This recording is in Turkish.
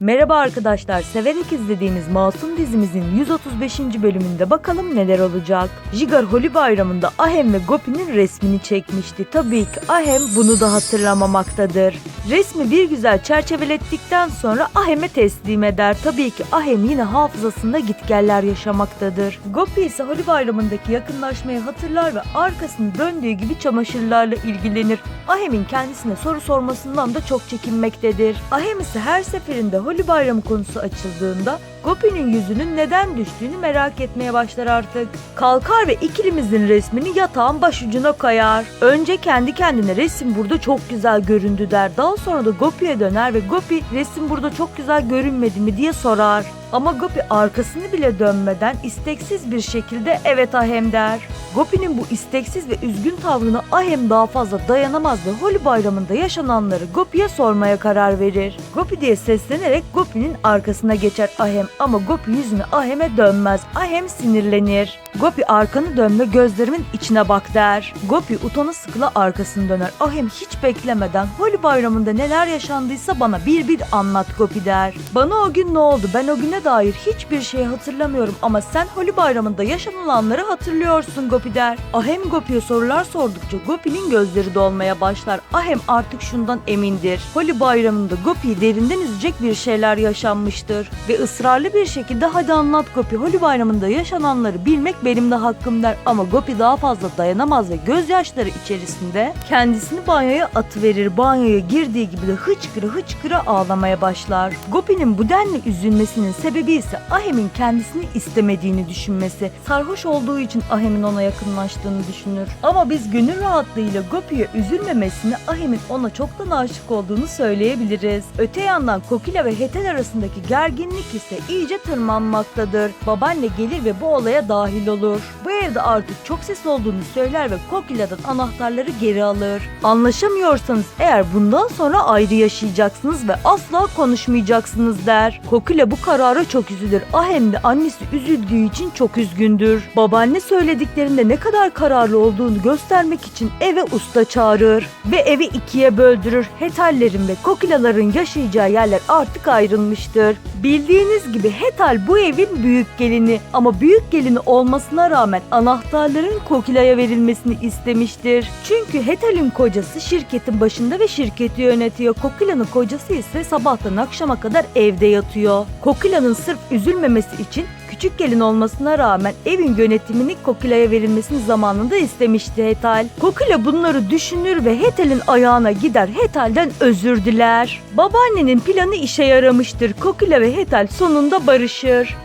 Merhaba arkadaşlar, severek izlediğimiz Masum dizimizin 135. bölümünde bakalım neler olacak. Jigar Holi Bayramı'nda Ahem ve Gopi'nin resmini çekmişti. Tabii ki Ahem bunu da hatırlamamaktadır. Resmi bir güzel çerçevelettikten sonra Ahem'e teslim eder. Tabii ki Ahem yine hafızasında gitgeller yaşamaktadır. Gopi ise Holi Bayramı'ndaki yakınlaşmayı hatırlar ve arkasını döndüğü gibi çamaşırlarla ilgilenir. Ahem'in kendisine soru sormasından da çok çekinmektedir. Ahem ise her seferinde Holi Bayramı konusu açıldığında Gopi'nin yüzünün neden düştüğünü merak etmeye başlar artık. Kalkar ve ikilimizin resmini yatağın başucuna koyar. Önce kendi kendine resim burada çok güzel göründü der. Daha sonra da Gopi'ye döner ve Gopi resim burada çok güzel görünmedi mi diye sorar. Ama Gopi arkasını bile dönmeden isteksiz bir şekilde evet Ahem der. Gopi'nin bu isteksiz ve üzgün tavrına Ahem daha fazla dayanamaz ve Holi bayramında yaşananları Gopi'ye sormaya karar verir. Gopi diye seslenerek Gopi'nin arkasına geçer Ahem ama Gopi yüzünü Ahem'e dönmez. Ahem sinirlenir. Gopi arkanı dön ve gözlerimin içine bak der. Gopi utana sıkıla arkasını döner. Ahem hiç beklemeden Holi bayramında neler yaşandıysa bana bir bir anlat Gopi der. Bana o gün ne oldu ben o güne dair hiçbir şey hatırlamıyorum ama sen Holi bayramında yaşanılanları hatırlıyorsun Gopi der. Ahem Gopi'ye sorular sordukça Gopi'nin gözleri dolmaya başlar. Ahem artık şundan emindir. Holi bayramında Gopi'yi derinden üzecek bir şeyler yaşanmıştır. Ve ısrarlı bir şekilde hadi anlat Gopi Holi bayramında yaşananları bilmek benim de hakkım der. Ama Gopi daha fazla dayanamaz ve gözyaşları içerisinde kendisini banyoya atıverir. Banyoya girdiği gibi de hıçkıra hıçkıra ağlamaya başlar. Gopi'nin bu denli üzülmesinin sebebi ise Ahem'in kendisini istemediğini düşünmesi. Sarhoş olduğu için Ahem'in ona yakınlaştığını düşünür. Ama biz gönül rahatlığıyla Gopi'ye üzülmemesini Ahem'in ona çoktan aşık olduğunu söyleyebiliriz. Öte yandan Kokila ve Hetel arasındaki gerginlik ise iyice tırmanmaktadır. Babaanne gelir ve bu olaya dahil olur. Bu evde artık çok ses olduğunu söyler ve Kokila'dan anahtarları geri alır. Anlaşamıyorsanız eğer bundan sonra ayrı yaşayacaksınız ve asla konuşmayacaksınız der. Kokila bu karara çok üzülür. Ahem de annesi üzüldüğü için çok üzgündür. Babaanne söylediklerinde ne kadar kararlı olduğunu göstermek için eve usta çağırır ve evi ikiye böldürür. Hetallerin ve Kokilaların yaşayacağı yerler artık ayrılmıştır. Bildiğiniz gibi Hetal bu evin büyük gelini ama büyük gelini olmasına rağmen anahtarların Kokila'ya verilmesini istemiştir. Çünkü Hetal'in kocası şirketin başında ve şirketi yönetiyor. Kokila'nın kocası ise sabahtan akşama kadar evde yatıyor. Kokila'nın sırf üzülmemesi için küçük gelin olmasına rağmen evin yönetimini Kokila'ya verilmesini zamanında istemişti Hetal. Kokila bunları düşünür ve Hetal'in ayağına gider Hetal'den özür diler. Babaannenin planı işe yaramıştır. Kokila ve Hetal sonunda barışır.